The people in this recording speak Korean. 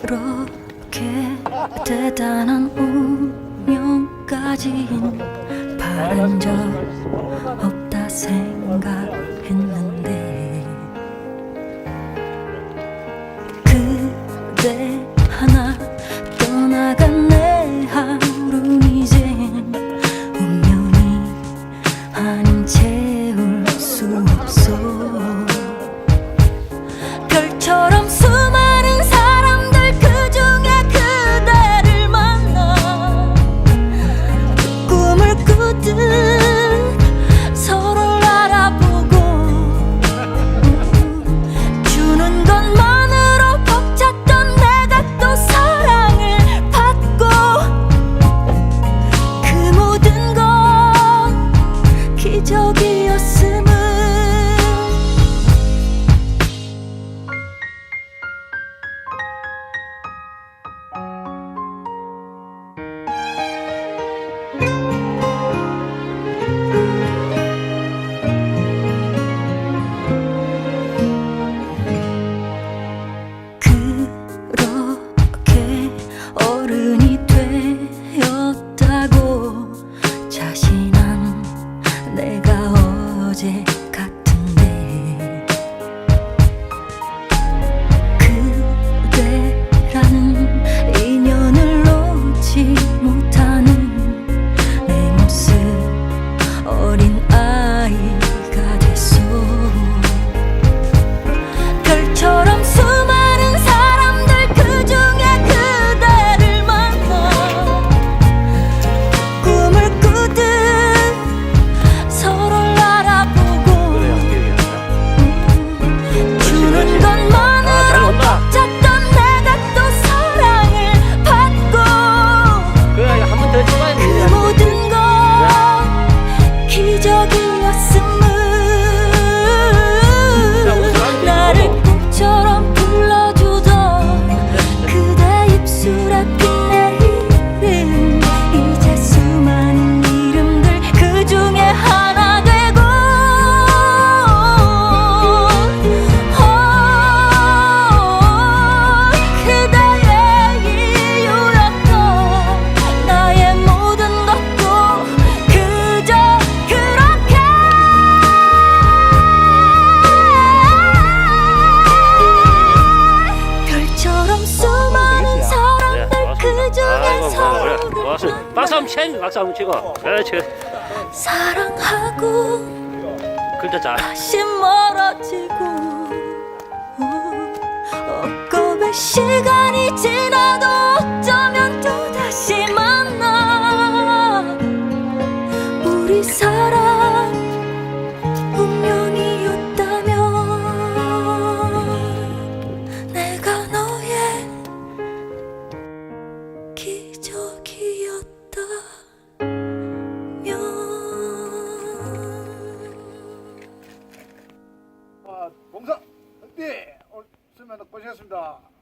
그렇게 대단한 운명까지인 바란 적 없다 생각했는데 그대 sé 박수 한번 치고 박수 한번 치고. 그렇지. 사랑하고 글자 잘. 다시 멀어지고 봉사 흑디 오늘 수면 고생하셨습니다.